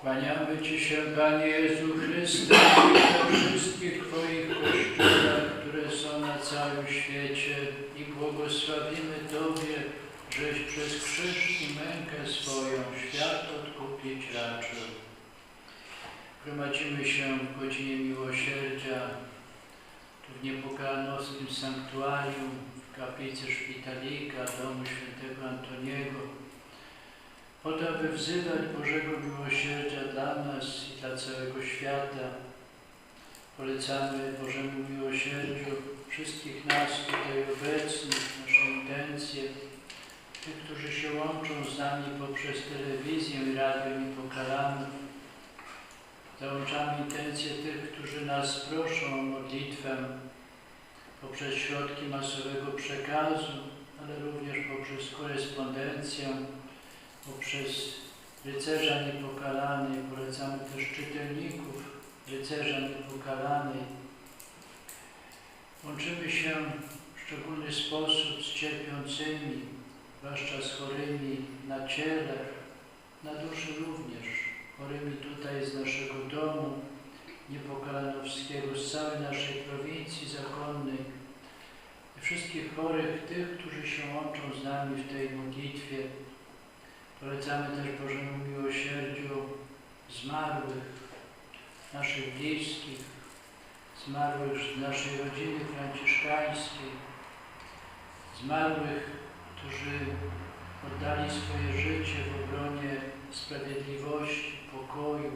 Kłaniamy Ci się, Panie Jezu Chryste, we wszystkich Twoich kościołach, które są na całym świecie i błogosławimy Tobie, żeś przez krzyż i mękę swoją świat odkupić raczył. Gromadzimy się w godzinie miłosierdzia, tu w niepokalnowskim sanktuarium, w kaplicy Szpitalika, domu świętego Antoniego, po to, aby wzywać Bożego miłosierdzia dla nas i dla całego świata. Polecamy Bożemu miłosierdziu wszystkich nas tutaj obecnych, nasze intencje, tych, którzy się łączą z nami poprzez telewizję i radio Niepokalanów. Załączamy intencje tych, którzy nas proszą o modlitwę poprzez środki masowego przekazu, ale również poprzez korespondencję, poprzez rycerza niepokalanej, polecamy też czytelników rycerza niepokalanej. Łączymy się w szczególny sposób z cierpiącymi, zwłaszcza z chorymi na ciele, na duszy również, chorymi tutaj z naszego domu niepokalanowskiego, z całej naszej prowincji zakonnej wszystkich chorych, tych, którzy się łączą z nami w tej modlitwie. Polecamy też Bożemu miłosierdziu zmarłych, naszych bliskich, zmarłych z naszej rodziny franciszkańskiej, zmarłych, którzy oddali swoje życie w obronie sprawiedliwości, pokoju,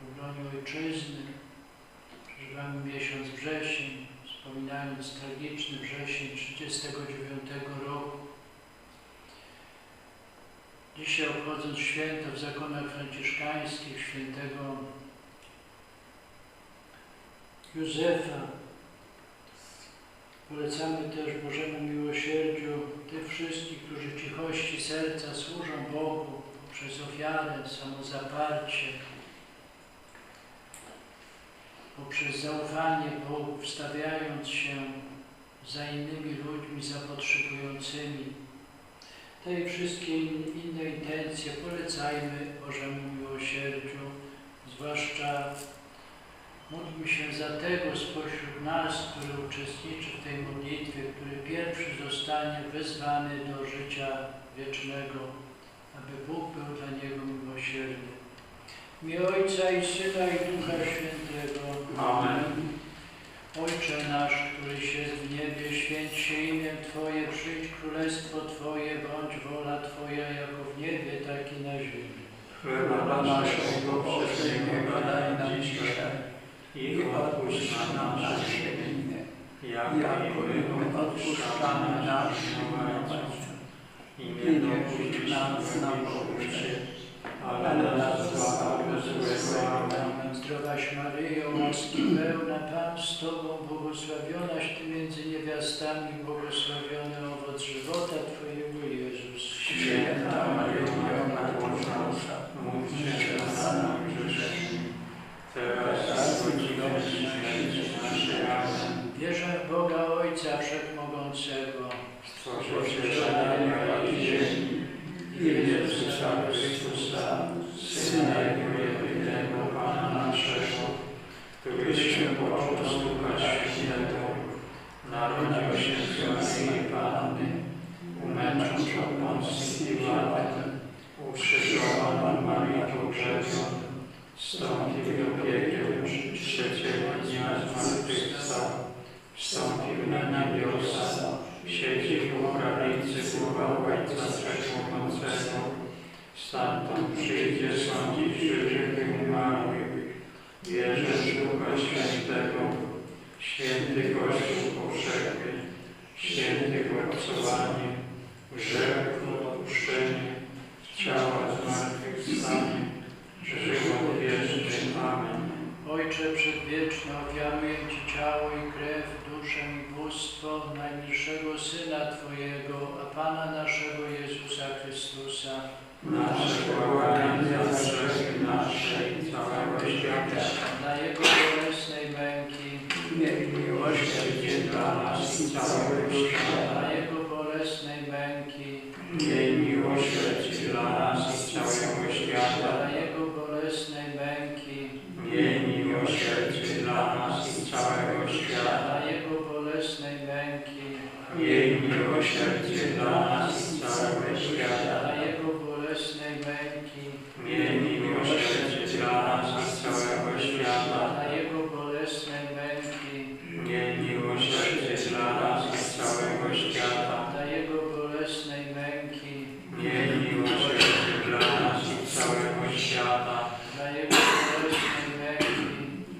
w obronie ojczyzny. Przeżywamy miesiąc wrzesień, wspominając tragiczny wrzesień 1939 roku. Dzisiaj obchodząc święto w zakonach franciszkańskich świętego Józefa, polecamy też Bożemu miłosierdziu tych wszystkich, którzy cichości serca służą Bogu poprzez ofiarę, samozaparcie, poprzez zaufanie Bogu, wstawiając się za innymi ludźmi, za potrzebującymi. Te wszystkie inne intencje polecajmy Bożemu miłosierdziu, zwłaszcza módlmy się za tego spośród nas, który uczestniczy w tej modlitwie, który pierwszy zostanie wezwany do życia wiecznego, aby Bóg był dla niego miłosierny. Imię Ojca i Syna i Ducha Świętego. Amen. Ojcze nasz, któryś jest w niebie, święć się imię Twoje, przyjdź królestwo Twoje, Twoja, jako w niebie, tak i na ziemi. Chleba naszego powszedniego daj nam dzisiaj i odpuść nam nasze winy, jak i my odpuszczamy naszym winowajcom. I nie dopuść nas na pokusie, ale nas zbaw od złego. Amen. Zdrowaś Maryjo, łaski pełna, Pan z Tobą, błogosławionaś Ty między niewiastami, błogosławiony owoc żywota Twojego Jezus. Święta Maryjo, Matko Nasza, módlcie się za nami grzesznymi, teraz i w godzinę śmierci naszej. Amen. Wierzę w Boga Ojca Wszechmogącego, Stworzyciela nieba i ziemi, i Jezusa Chrystusa, Syna Jego jedynego Pana naszego, który się począł z Ducha Świętego, narodził się z Maryi Panny, umęczon się Poncji Piłatem, ukrzyżowano Marię Pogrzebioną, wstąpił do piekieł, trzeciego dnia zmartwychwstał, wstąpił na niebiosa, siedzi w prawicy Boga Ojca Wszechmogącego, stamtąd przyjdzie sądzić żywych i umarłych. Wierzę w Ducha Świętego, święty Kościół powszechny, święty obcowanie, grzech odpuszczenie, ciała zmartwychwstanie, żywot wieczny. Amen. Ojcze Przedwieczny, ofiaruję Ci ciało i krew, duszę i bóstwo najmilszego Syna Twojego, a Pana naszego Jezusa Chrystusa, Nasze błagania za grzechy nasze i całego świata. na Jego bolesnej męki, Miej miłosierdzie dla nas i całego świata. na Jego bolesnej męki, Miej miłosierdzie dla nas i całego świata. na Jego bolesnej Miej miłosierdzie dla nas i całego świata. dla Jego bolesnej męki, Miej miłosierdzie dla nas i całego świata. dla Jego bolesnej męki, Miej miłosierdzie dla nas i całego świata. dla Jego bolesnej męki, Miej miłosierdzie dla nas i całego świata. dla Jego bolesnej męki, Miej miłosierdzie dla nas i całego świata. dla Jego bolesnej męki,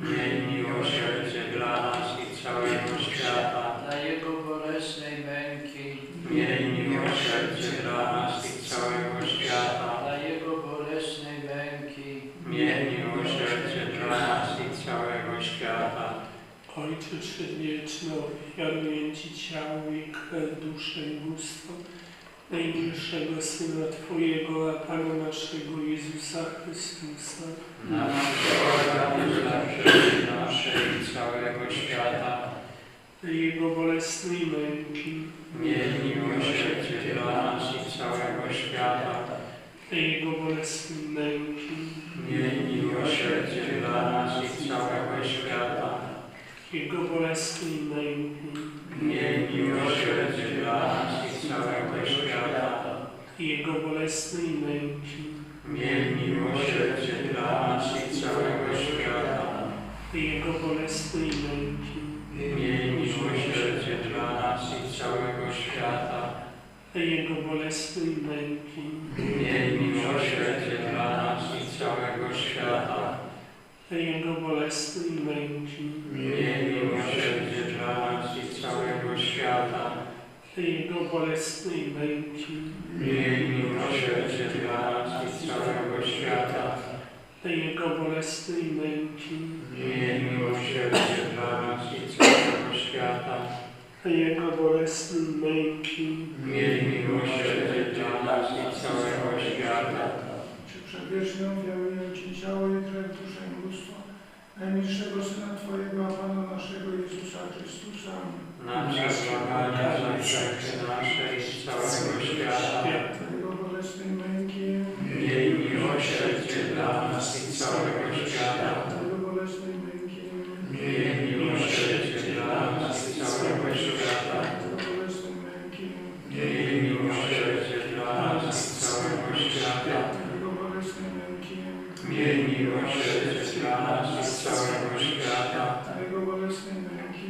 Miej miłosierdzie dla nas i całego świata. dla Jego bolesnej męki, Miej miłosierdzie dla nas i całego świata. dla Jego bolesnej męki, Miej miłosierdzie dla nas i całego świata. Ojcze Przedwieczny, ofiaruję Ci ciało i i bóstwo najmilszego Syna Twojego, a Pana naszego Jezusa Chrystusa, Na przykład dla wszelkiej naszej i całego świata. Jego bolesnej męki, Miej miłosierdzie dla nas i całego świata. Jego bolesnej męki, Miej miłosierdzie dla nas i całego świata. Jego bolesnej męki, Miej miłosierdzie dla nas i całego świata. Jego bolesnej męki, Miej miłosierdzie dla nas i całego świata. Jego bolesnej męki, Miej miłosierdzie dla nas i całego świata. Jego bolesnej męki, Miej miłosierdzie dla nas i całego świata. Jego bolesnej męki, Miej miłosierdzie dla nas i całego świata. Jego bolesnej męki, Miej miłosierdzie dla nas i całego świata. Jego bolesnej męki, Miej miłosierdzie dla nas i całego świata. Jego bolesnej męki, Miej miłosierdzie dla nas i całego świata. Czy przedwiecznie ofiaruję Ci ciało i krew, duszę najmilszego Syna Twojego, a Pana naszego Jezusa Chrystusa, Na przesłanie za grzechy nasze i całego świata. Twojego bolesnej męki, Miej miłosierdzie dla nas i całego świata. Twojego bolesnej męki, Miej miłosierdzie dla nas i całego świata. Twojego bolesnej męki, Miej miłosierdzie dla nas i całego świata. Twojego bolesnej męki, Miej miłosierdzie dla nas i całego świata. Twojego bolesnej męki,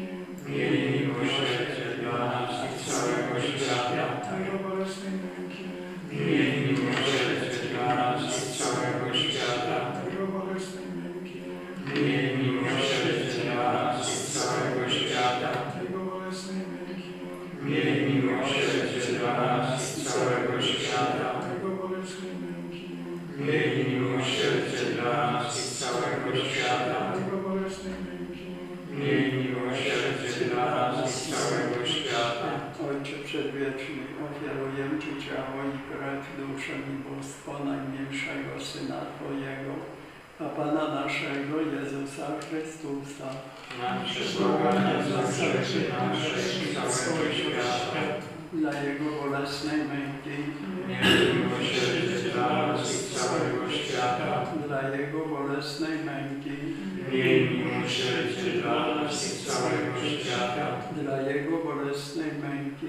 Miej miłosierdzie dla nas i całego świata. Twojego bolesnej męki, Miej miłosierdzie dla nas i całego świata. Twojego bolesnej męki, Miej miłosierdzie dla nas i całego świata. Twojego bolesnej męki, Miej miłosierdzie dla nas i całego świata. Twojego bolesnej męki, Miej miłosierdzie dla nas i całego świata. Twojego bolesnej męki, Miej miłosierdzie dla nas i całego świata. Ojcze Przedwieczny, ofiaruję Ci ciało i bóstwo najmilszego Syna Twojego, a Pana naszego Jezusa Chrystusa, Na przesłanie za grzechy nasze i całego świata. dla Jego bolesnej męki, miłosierdzie dla nas i całego świata. dla Jego bolesnej męki, Miej miłosierdzie dla nas i całego świata. dla Jego bolesnej męki,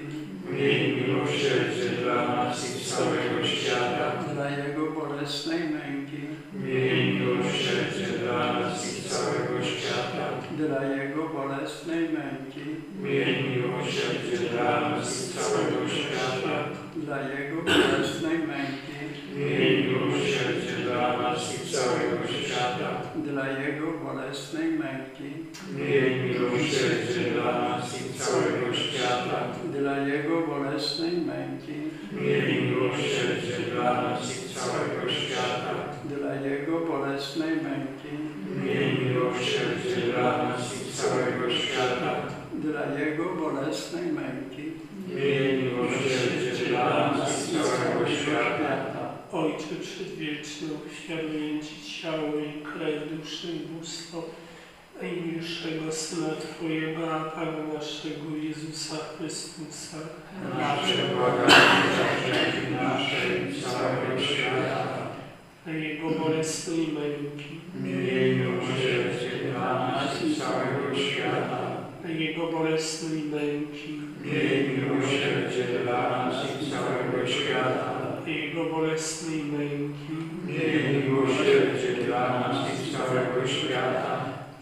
Miej miłosierdzie dla nas i całego świata. dla Jego bolesnej męki, Miej miłosierdzie dla nas i całego świata. dla Jego bolesnej męki, Miej miłosierdzie dla nas i całego świata. dla Jego bolesnej męki, Miej miłosierdzie dla nas i całego świata. dla Jego bolesnej męki, Miej miłosierdzie dla nas i całego świata. dla Jego bolesnej męki, Miej miłosierdzie dla nas i całego świata. dla Jego bolesnej męki, Miej miłosierdzie dla nas i całego świata. dla Jego bolesnej męki, Miej miłosierdzie dla nas i całego świata. Ojcze Przedwieczny, ofiaruję Ci ciało i krew, duszę i bóstwo Najmilszego Syna Twojego, a Pana naszego Jezusa Chrystusa. Nasze błagamy za grzechy nasze i świata. Na Jego bolesnej męki. Miej miłosierdzie dla nas i całego świata. Na Jego bolesnej męki. Miej miłosierdzie dla nas i całego świata. Na Jego bolesnej męki. Miej miłosierdzie dla nas i całego świata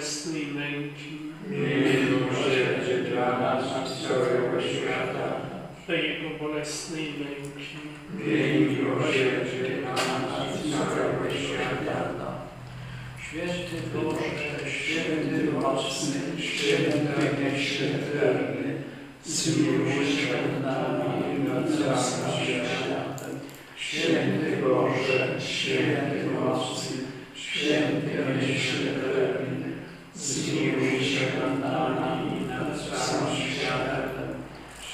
bolesnej męki, Miej miłosierdzie dla nas i całego świata. Jego bolesnej męki, Miej miłosierdzie dla nas i całego świata. Święty Boże, święty mocny, Święty nieśmiertelny, zmiłuj się nami i nad całym światem. Święty Boże, święty mocny, święty nieśmiertelny, zmiłuj się nad nami i nad całym światem.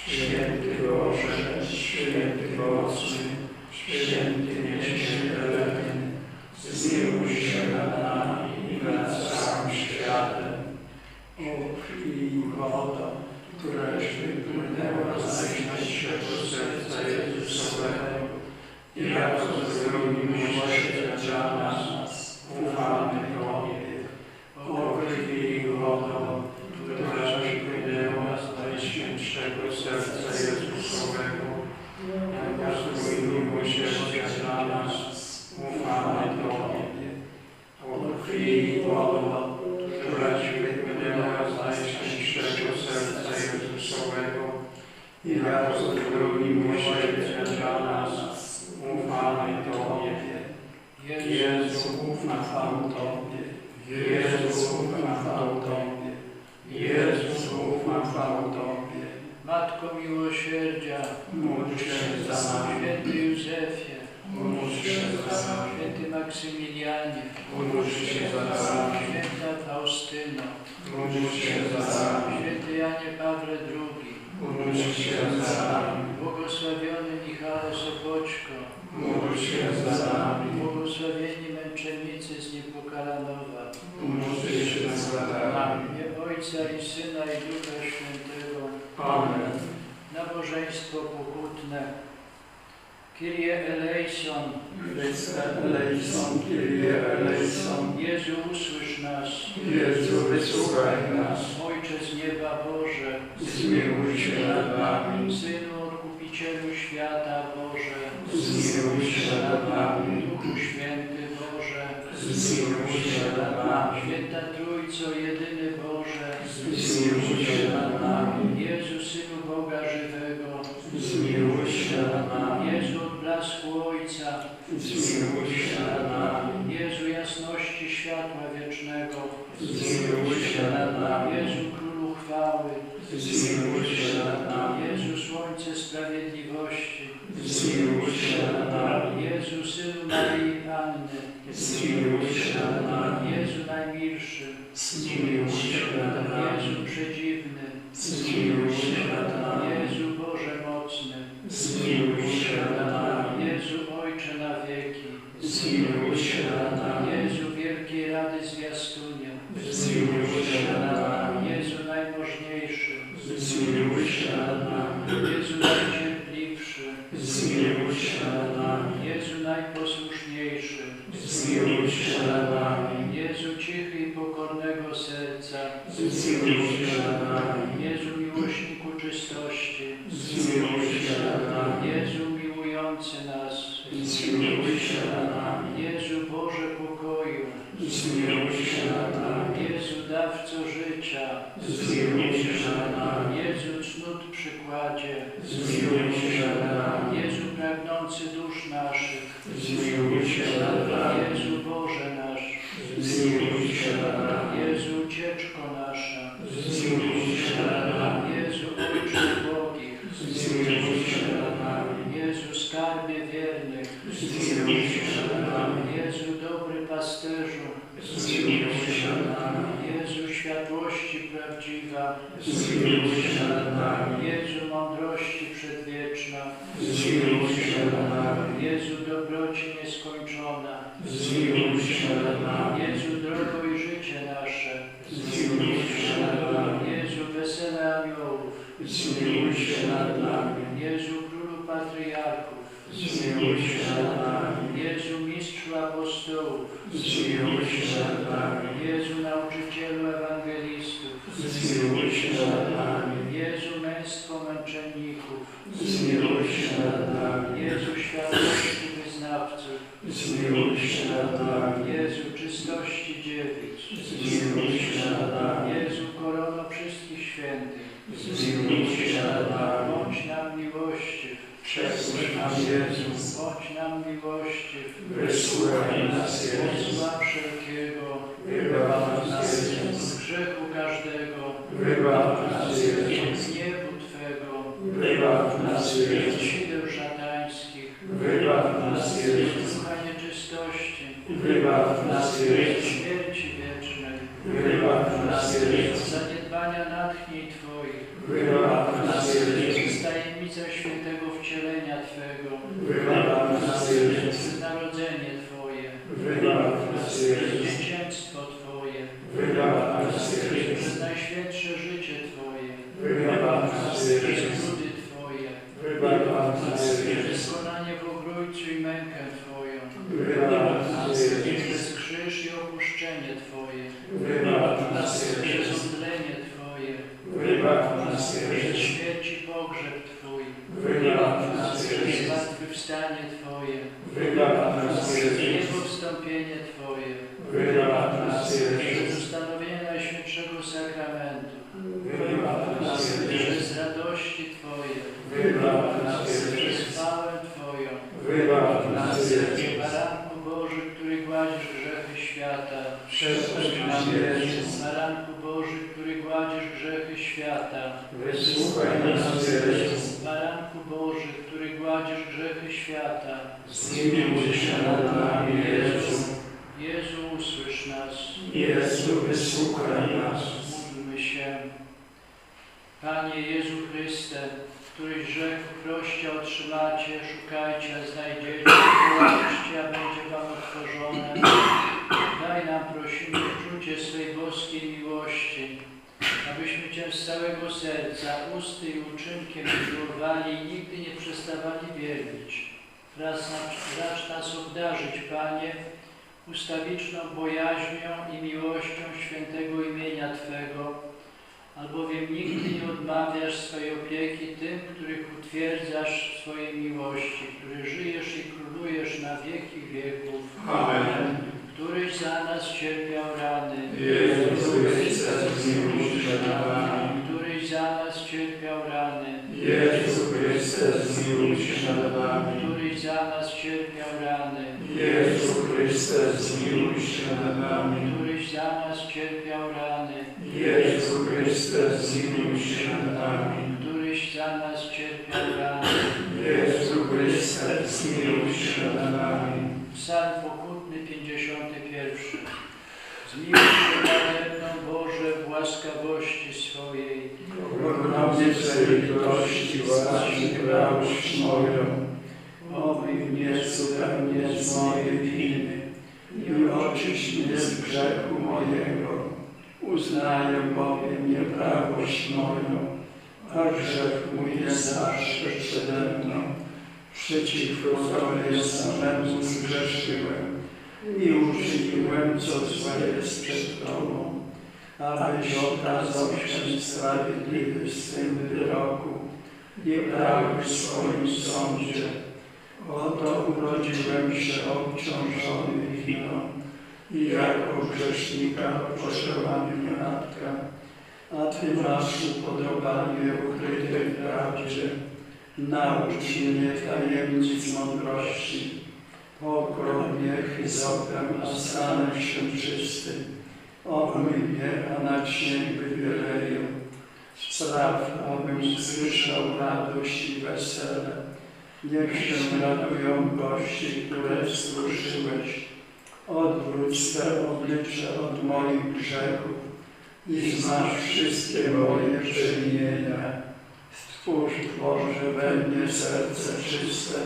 Święty Boże, święty mocny, święty nieśmiertelny, zmiłuj się nad nami i nad całym światem. O krwi i woda, któraś wypłynęła z najświętszego serca Jezusowego, jako zdrowi miłosierdzia dla nas, ufamy Tobie. O krwi i woda, któraś wypłynęła z najświętszego serca Jezusowego, jako zdrowi miłosierdzia dla nas, ufamy Tobie. O krwi i woda, któraś wypłynęła z najświętszego serca Jezusowego, jako zdrowi miłosierdzia dla nas, ufamy Tobie. Jezu, ufam Tobie. Jezu, ufam Tobie. Jezu, ufam Tobie. Matko Miłosierdzia, Módl się za nami. Święty Józefie, Módl się za nami. Święty Maksymilianie, Módl się za nami. Święta Faustyno, Módl się za nami. Święty Janie Pawle II, Módl się za nami. błogosławiony Michale Sopoćko, Módl się za nami. błogosławieni męczennicy z Niepokalanowa, Módl się za nami. imię Ojca i Syna i Ducha Świętego, Amen. nabożeństwo pokutne. Kyrie eleison, Chryste eleison, Kyrie eleison. Jezu usłysz nas, Jezu, wysłuchaj nas. Ojcze z nieba Boże, Zmiłuj się nad nami. Synu Odkupicielu świata Boże, Zmiłuj się nad nami. Zmiłuj się nad nami. Święta Trójco, jedyny Boże, Zmiłuj się nad nami. Jezu Synu Boga żywego, Zmiłuj się nad nami. Jezu odblasku Ojca, Zmiłuj się nad nami. Jezu jasności światła wiecznego, Zmiłuj się nad nami. Jezu Królu chwały, Zmiłuj się nad nami. Jezu Słońce Sprawiedliwości, Zmiłuj się nad nami. Jezu Synu Maryi Panny, Zmiłuj Najmilszy, Zmiłuj się nad nami. Jezu Przedziwny, Zmiłuj się nad nami. Jezu Boże Mocny, Zmiłuj się nad nami. Jezu Ojcze na wieki, Zmiłuj się nad nami. Jezu Wielkiej Rady Zwiastunia, Zmiłuj się nad nami. Jezu Najmożniejszy, Zmiłuj się nad nami. Jezu Najcierpliwszy, Zmiłuj się nad nami. Jezu Najposłuszniejszy, Zmiłuj się nad nami. Jezu Cichy i pokornego serca, Zmiłuj się nad nami. Jezu Miłośniku czystości, Zmiłuj się nad nami. Jezu miłujący nas, Zmiłuj się nad nami. Jezu Boże pokoju, Zmiłuj się nad nami. Jezu dawco życia, Zmiłuj się nad nami. Jezu cnót przykładzie, Zmiłuj się nad nami. Jezu pragnący dusz naszych, Zmiłuj się nad nami. Jezu Boże nasz, Zmiłuj się nad nami. Jezu ucieczko nasza, Zmiłuj się nad nami. Jezu Ojcze ubogich, Zmiłuj się nad nami. Jezu skarbie wiernych, Zmiłuj się nad nami. Jezu dobry pasterzu, Zmiłuj się nad nami. Jezu światło światłości prawdziwa, Zmiłuj się nad nami. Jezu mądrości przedwieczna, Zmiłuj się nad nami. Jezu dobroci nieskończona, Zmiłuj się nad nami. Jezu drogo i życie nasze, Zmiłuj się nad nami. Jezu wesele aniołów, Zmiłuj się nad nami. Jezu królu patriarchów, Zmiłuj się nad nami. Jezu mistrzu apostołów, Zmiłuj się nad nami. Jezu nauczycielu ewangelistów, Zmiłuj się nad nami. Jezu męstwo męczenników, Zmiłuj się nad nami. Jezu światłości wyznawców, Zmiłuj się nad nami. Jezu czystości dziewic, Zmiłuj się nad nami. Jezu korono wszystkich świętych, Zmiłuj się nad nami. bądź nam miłościw, Przesłuch nam Jezu. bądź nam miłościw, Wysłuchaj nas Jezu. zła wszelkiego, Wybaw nas Jezu. z grzechu każdego, Wybaw nas Jezu. z gniewu Twego, Wybaw nas z Jezu. sideł szatańskich, Wybaw nas Jezu. z ducha nieczystości, Wybaw nas z Jezu. śmierci wiecznej, Wybaw nas z Jezu. zaniedbania natchnień Twoich, Wybaw nas Jezu. z tajemnicą świętego wcielenia Twego, Wybaw nas Jezu. z narodzenie Twoje, Wybaw nas Jezu. dzieciństwo Twoje, Wybaw nas Jezu. przez najświętsze życie Twoje, Wybaw nas przez Jezu. trudy Twoje, Wybaw nas Jezu. przez konanie w ogrójcu i mękę Twoją, Wybaw nas Jezu. przez krzyż i opuszczenie Twoje, Wybaw nas przez Jezu. omdlenie Twoje, Wybaw nas przez Jezu. śmierć i pogrzeb Twój, Wybaw nas przez Jezu. zmartwychwstanie Twoje, Wybaw nas przez Jezu. Jego wstąpienie Twoje, Wybaw nas przez Jezu. ustanowienie Najświętszego Sakramentu, Wybaw nas Jezu. przez radości Twoje, Wybaw nas przez Jezu. chwałę Twoją, Wybaw nas Jezu. Baranku Boży, który gładzisz grzechy świata, Przesłuch nam Jezu. Baranku Boży, który gładzisz grzechy świata, Wysłuchaj nas Jezu. Baranku Boży, który gładzisz grzechy świata, Zmiłuj się nad nami Jezu. Jezu, usłysz nas. Jezu, wysłuchaj nas. Módlmy się. Panie Jezu Chryste, któryś rzekł, proście otrzymacie, szukajcie, znajdziecie, wołajcie, a będzie wam otworzone. Daj nam, prosimy, uczucie swej boskiej miłości, abyśmy Cię z całego serca, usty i uczynkiem miłowali i nigdy nie przestawali wielbić. Raz Racz nas obdarzyć, Panie, ustawiczną bojaźnią i miłością świętego imienia Twego, albowiem nigdy nie odmawiasz swojej opieki tym, których utwierdzasz w swojej miłości, który żyjesz i królujesz na wieki wieków, Amen. któryś za nas cierpiał rany, Jezu Chryste, zmiłuj się nad nami. któryś za nas cierpiał rany, Jezu Chryste, zmiłuj się nad nami. Za nas cierpiał rany, Jezu Chryste, zmiłuj się nad nami. któryś za nas cierpiał rany, Jezu Chryste, zmiłuj się nad nami. któryś za nas cierpiał rany. Jezu Chryste, zmiłuj się nad nami. Psalm pokutny 51. Zmiłuj się nade mną Boże w łaskawości swojej. Ogromnie Twej litości właśnie prawość moją. Omyj mnie zupełnie z mojej winy i oczyść mnie z grzechu mojego. Uznaję bowiem nieprawość moją, a grzech mój jest zawsze przede mną. Przeciwko Tobie samemu zgrzeszyłem i uczyniłem, co złe jest przed Tobą, abyś okazał się sprawiedliwy w swym wyroku i prawy w swoim sądzie. Oto urodziłem się obciążony winą i jako grzesznika poczęła mnie matka, a Ty masz upodobanie ukrytej prawdzie. Naucz mnie tajemnic mądrości. Pokrop mnie hyzopem, a stanę się czysty. Omyj mnie, a na księg wybieleję. Spraw, abym usłyszał radość i wesele. Niech się radują gości, które wzruszyłeś. Odwróć swe oblicze od moich grzechów, i znasz wszystkie moje przewinienia. Stwórz Boże we mnie serce czyste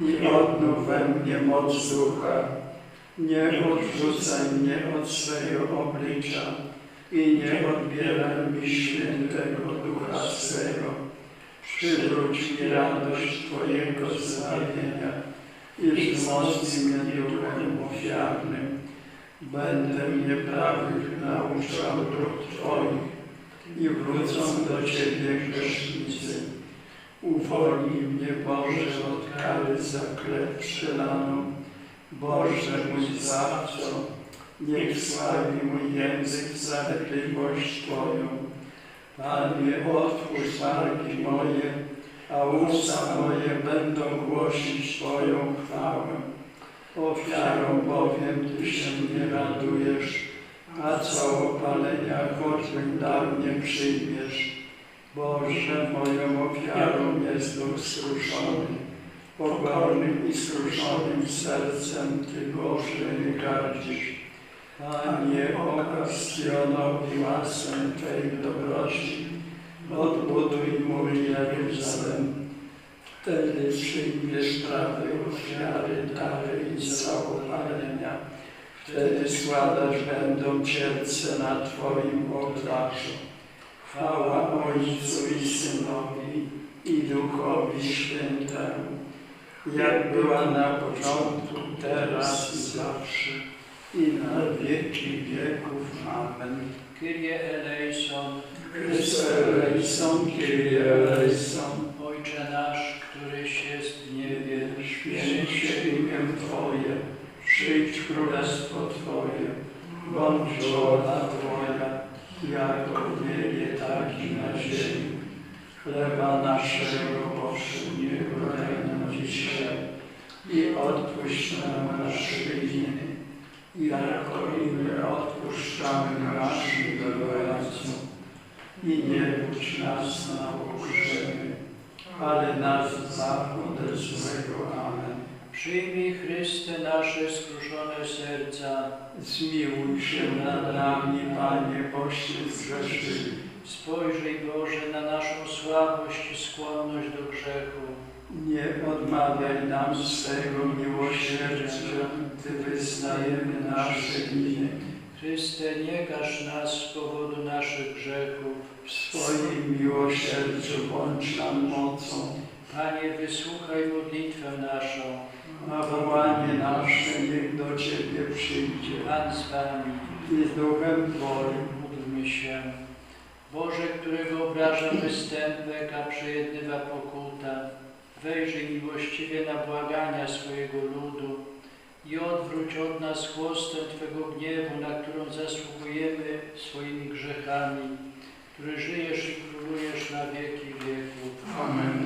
i odnów we mnie moc ducha. Nie odrzucaj mnie od swego oblicza i nie odbieraj mi świętego ducha swego. Przywróć mi radość Twojego zbawienia i wzmocnij mnie duchem ofiarnym. Będę mnie prawych nauczał dróg Twoich i wrócą do Ciebie grzesznicy. Uwolnij mnie, Boże, od kary za przelaną. Boże mój Zbawco, niech sławi mój język zachwytliwość Twoją. Panie, otwórz wargi moje, a usta moje będą głosić Twoją chwałę. Ofiarą bowiem Ty się nie radujesz, a całopalenia choćby dar nie przyjmiesz. Boże, moją ofiarą jest duch skruszony, pokornym i skruszonym sercem Ty, Boże, nie gardzisz. Panie, okaż łaskę Twej dobroci, odbuduj mur Jeruzalem. Wtedy przyjmiesz prawe ofiary, dary i całopalenia. Wtedy składać będą cierce na Twoim ołtarzu. Chwała Ojcu i Synowi i Duchowi Świętemu, jak była na początku, teraz i zawsze, i na wieki wieków. Amen. Kyrie eleison, Chryste eleison, Kyrie eleison, Ojcze nasz, któryś jest w niebie, święć się imię Twoje, przyjdź królestwo Twoje, bądź wola Twoja, jako w niebie, tak i na ziemi. Chleba naszego powszedniego daj nam dzisiaj i odpuść nam nasze winy, jako i my odpuszczamy naszym winowajcom. I nie budź nas na pokuszenie, ale nas ode złego. Amen. Przyjmij Chryste nasze skruszone serca, Zmiłuj się nad nami, Panie, boście zgrzeszyli. spojrzyj Boże na naszą słabość i skłonność do grzechu. Nie odmawiaj nam swego miłosierdzia, gdy wyznajemy nasze winy. Chryste, nie każ nas z powodu naszych grzechów. W swoim miłosierdziu bądź nam mocą, Panie, wysłuchaj modlitwę naszą. a wołanie nasze niech do Ciebie przyjdzie. Pan z Wami. I duchem Twoim Módlmy się. Boże, którego obraża występek, a przejednywa pokuta, wejrzyj miłościwie na błagania swojego ludu i odwróć od nas chłostę Twego gniewu, na którą zasługujemy swoimi grzechami, który żyjesz i królujesz na wieki wieków. Amen.